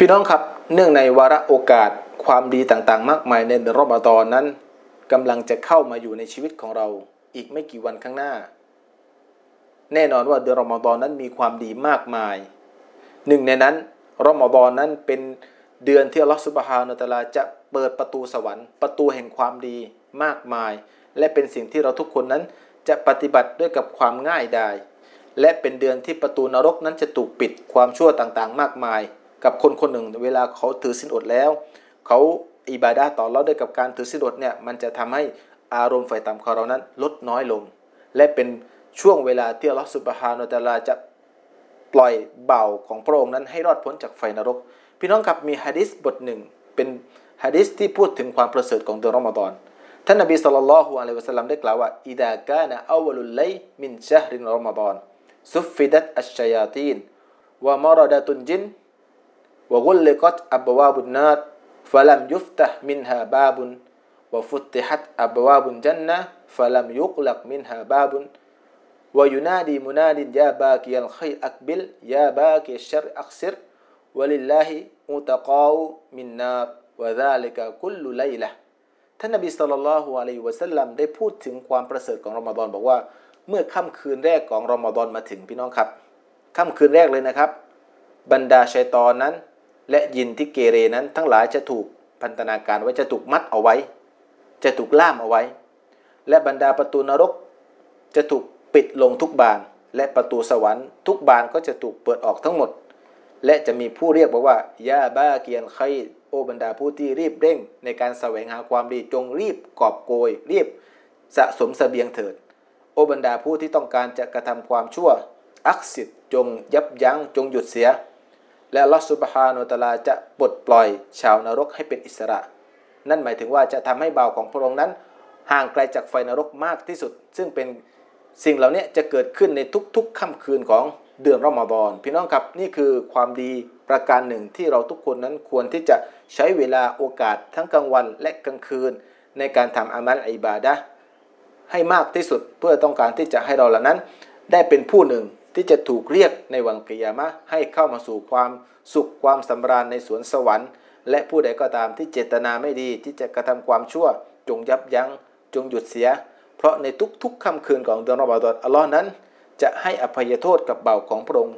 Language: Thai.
พี่น้องครับเนื่องในวาระโอกาสความดีต่างๆ มากมายในเดือนรอมฎอนนั้นกำลังจะเข้ามาอยู่ในชีวิตของเราอีกไม่กี่วันข้างหน้า แน่นอนว่าเดือนรอมฎอนนั้นมีความดีมากมาย หนึ่งในนั้นรอมฎอนนั้นเป็นเดือนที่อัลลอฮฺสุบฮานาอะตะอาลาจะเปิดประตูสวรรค์ ประตูแห่งความดีมากมาย และเป็นสิ่งที่เราทุกคนนั้นจะปฏิบัติด้วยกับความง่ายดายและเป็นเดือนที่ประตูนรกนั้นจะถูกปิดความชั่วต่างๆ มากมาย กับคนคนหนึ่ง เวลาเขาถือสินอดแล้ว เขาอิบาดาต่อเราด้วยกับการถือสินอดเนี่ยมันจะทำให้อารมณ์ไฟต่ำของเรานั้น ลดน้อยลง และเป็นช่วงเวลาที่อัลลอฮฺสุบฮานาตะอาลาจะปล่อยเบาของพระองค์นั้นให้รอดพ้นจากไฟนรก พี่น้องครับมีฮะดิษบทหนึ่งเป็นฮะดิษที่พูดถึงความประเสริฐของเดือนรอมฎอนท่านนบีสัลลัลลอฮุอะลัยวะสัลลัมได้กล่าวว่าอิดากานะอาวลุลไลมินชะฮรินรอมฎอนซุฟฟิดัตอัชชัยาตีนวะมารดะตุนจิน วะกุลเลกอตอับบวาบุนนาตฟะลัมยุฟตะมินฮาบาบุนวะฟุตติฮัตอับบวาบุนจันนะฟะลัมยุกลักมินฮาบาบุนวะยุนาดีมุนาดินยาบากิยัลขัยอักบิลยาบากิชรอักซิรวลิลลาฮิอุตกาวมินนาวะซาลิกะคุลุไลละท่านนบีสัลลัลลอฮุอะลัยฮิวะสัลลัมได้พูดถึงความประเสริฐของรอมฎอนบอกว่าเมื่อค่ำคืนแรกของรอมฎอนมาถึงพี่น้องครับ ค่ำคืนแรกเลยนะครับ บรรดาชัยตอนนั้น และยินที่เกเรนั้นทั้งหลายจะถูกพันธนาการไว้จะถูกมัดเอาไว้ จะถูกล่ามเอาไว้ และบรรดาประตูนรก จะถูกปิดลงทุกบาน และประตูสวรรค์ทุกบานก็จะถูกเปิดออกทั้งหมด และจะมีผู้เรียกบอกว่ายาบ้าเกียนไคโอบรรดาผู้ที่รีบเร่ง ในการแสวงหาความดีจงรีบกอบโกย รีบสะสมเสบียงเถิด โอบรรดาผู้ที่ต้องการจะกระทำความชั่ว อักสิดจงยับยั้งจงหยุดเสีย และลอสุบฮานุตลาจะปลดปล่อยชาวนรกให้เป็นอิสระ นั่นหมายถึงว่าจะทำให้บ่าวของพระองค์นั้น ห่างไกลจากไฟนรกมากที่สุด ซึ่งเป็นสิ่งเหล่านี้จะเกิดขึ้นในทุกๆค่ำคืนของเดือนรอมฎอนพี่น้องครับนี่คือความดีประการหนึ่งที่เราทุกคนนั้นควรที่จะใช้เวลาโอกาสทั้งกลางวันและกลางคืน ในการทำอามัลอิบาดะให้มากที่สุดเพื่อต้องการที่จะให้เราเหล่านั้น ได้เป็นผู้หนึ่ง ที่จะถูกเรียกในวันกิยามะให้เข้ามาสู่ความสุขความสำราญในสวนสวรรค์ และผู้ใดก็ตามที่เจตนาไม่ดีที่จะกระทำความชั่ว จงยับยั้ง จงหยุดเสีย เพราะในทุกๆค่ำคืนของเดือนรอมฎอนอัลลอฮ์นั้น จะให้อภัยโทษกับเบาของพระองค์